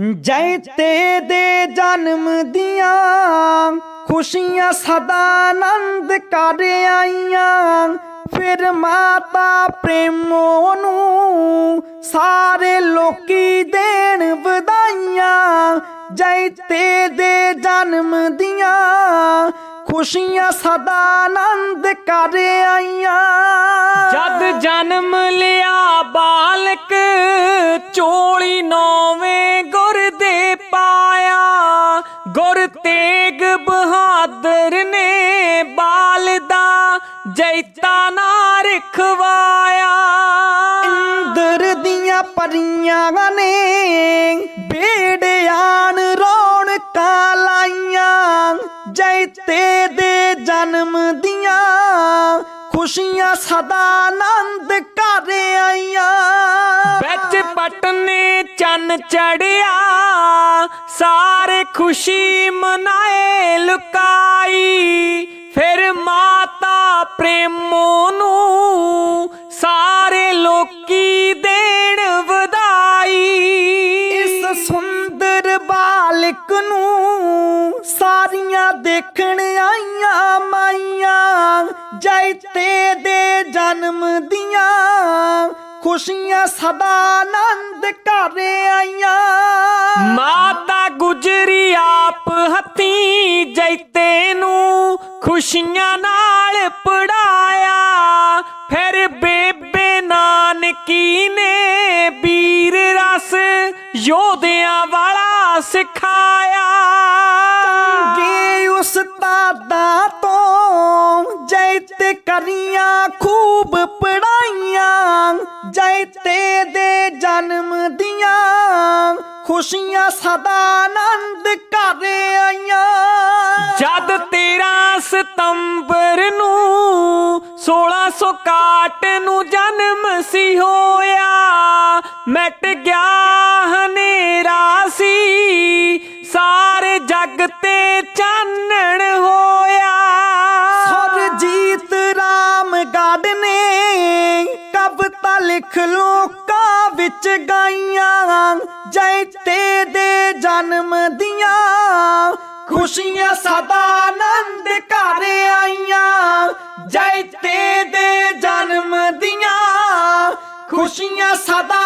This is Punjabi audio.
ਜੈ ਤੇ ਦੇ ਜਨਮ ਦੀਆਂ ਖੁਸ਼ੀਆਂ ਸਦਾ ਆਨੰਦ ਕਰ ਆਈਆਂ। ਫਿਰ ਮਾਤਾ ਪ੍ਰੇਮੋ ਨੂੰ ਸਾਰੇ ਲੋਕੀ ਦੇਣ ਵਧਾਈਆਂ। ਜੈ ਤੇ ਦੇ ਜਨਮ ਦੀਆਂ ਖੁਸ਼ੀਆਂ ਸਦਾ ਆਨੰਦ ਕਰ ਆਈਆਂ। ਜਦ ਜਨਮ ਲਿਆ ਬਾਲਕ, ਚੋਲੀ ਨੌਵੇਂ ਬਹਾਦਰ ਨੇ ਬਾਲ ਦਾ ਜੈਤਾ ਨਾ ਰਖਵਾਇਆ। ਇੰਦਰ ਦੀਆਂ ਪਰੀਆਂ ਨੇ ਬੇੜਿਆਣ ਰੌਣਕਾਂ ਲਾਈਆਂ ਜੈ ਤੇ ਦੇ ਜਨਮ ਦੀਆਂ ਖੁਸ਼ੀਆਂ ਸਦਾ ਆਨੰਦ ਕਰ ਆਈਆਂ। ਵਿੱਚ ਪਟਨੇ ਚੰਨ ਚੜਿਆ ਸਾਰੇ ਖੁਸ਼ੀ ਮਨਾਏ। ਦੇਖਣ ਆਈਆਂ ਮਾਈਆਂ ਜੈਤੇ ਦੇ ਜਨਮ ਦੀਆਂ। ਖੁਸ਼ੀਆਂ ਸਦਾ ਆਨੰਦ ਕਰ ਆਈਆਂ। ਮਾਤਾ ਗੁਜਰੀ ਆਪ ਹੱਥੀ ਜੈਤੇ ਨੂੰ ਖੁਸ਼ੀਆਂ ਨਾਲ ਪੜਾਇਆ। ਫਿਰ ਬੇਬੇ ਨਾਨਕੀ ਨੇ ਵੀਰ ਰਸ ਯੋਧਿਆਂ ਵਾਲਾ ਸਿਖਾਇਆ। ਤੇ ਕਰੀਆਂ ਖੂਬ ਪੜਾਈਆਂ, ਜੈ ਦੇ ਜਨਮ ਦੀਆਂ। ਖੁਸ਼ੀਆਂ ਸਦਾ ਆਨੰਦ ਕਰ ਆਈਆਂ। ਜਦ 13 ਸਤੰਬਰ ਨੂੰ 1661 ਨੂੰ ਜਨਮ ਸੀ ਹੋਇਆ, ਮਿਟ ਗਿਆ ਹਨੇਰਾ ਸੀ। ਸਾਰੇ ਜਗ ਕਵਿਤਾ ਵਿੱਚ ਗਾਈਆਂ ਜੈ ਦੇ ਜਨਮ ਦੀਆਂ। ਖੁਸ਼ੀਆਂ ਸਦਾ ਆਨੰਦ ਕਰ ਆਈਆਂ, ਜੈਤੇ ਦੇ ਜਨਮ ਦੀਆਂ। ਖੁਸ਼ੀਆਂ ਸਦਾ